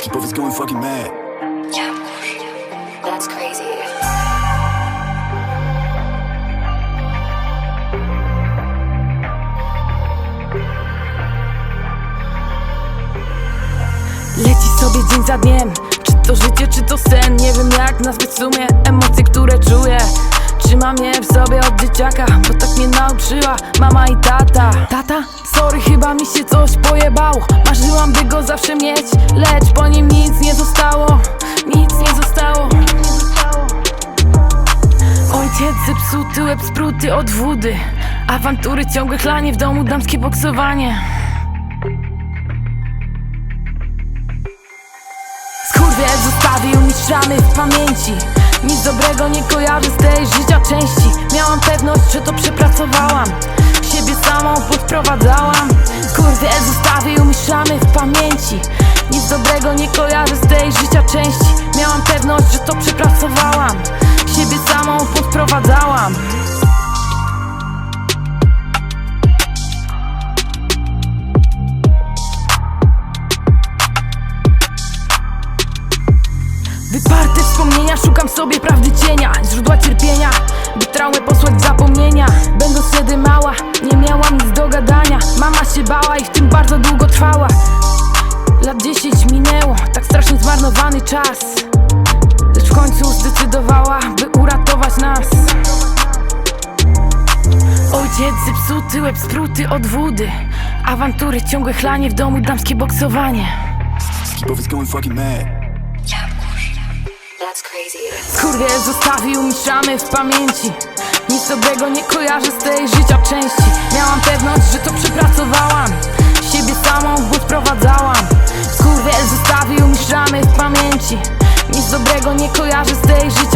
Skipowiec going fucking mad. Yeah, that's crazy. Leci sobie dzień za dniem Czy to życie, czy to sen Nie wiem jak nazwać w sumie Emocje, które czuję Trzymam je w sobie od dzieciaka Bo tak mnie nauczyła mama i tata. Tata? Sorry, chyba mi się coś pojebało. Marzyłam, by go zawsze mieć Lecz po nim nic nie zostało. Nic nie zostało. Ojciec zepsuty, łeb spruty od wody. Awantury, ciągłe chlanie w domu, damskie boksowanie. Skurwiel zostawił mi szramy w pamięci Nic dobrego nie kojarzę z tej życia części. Miałam pewność, że to przepracowałam. Siebie samą podprowadzałam. Skurwiel zostawił mi szramy w pamięci. Nic dobrego nie kojarzę z tej życia części. Miałam pewność, że to przepracowałam. Siebie samą podprowadzałam wspomnienia, szukam sobie prawdy cienia Źródła cierpienia, by traumę posłać zapomnienia. Będąc wtedy mała, nie miałam nic do gadania. Mama się bała i w tym bardzo długo trwała. Lat 10 minęło, tak strasznie zmarnowany czas. Lecz w końcu zdecydowała, by uratować nas. Ojciec zepsuty, łeb spruty od wody. Awantury, ciągłe chlanie w domu, damskie boksowanie. Skipowiec going fucking mad. Skurwiel zostawił mi szamy w pamięci. Nic dobrego nie kojarzę z tej życia części. Miałam pewność, że to przepracowałam. Siebie samą w błąd prowadzałam Skurwiel zostawił mi szamy w pamięci. Nic dobrego nie kojarzę z tej życia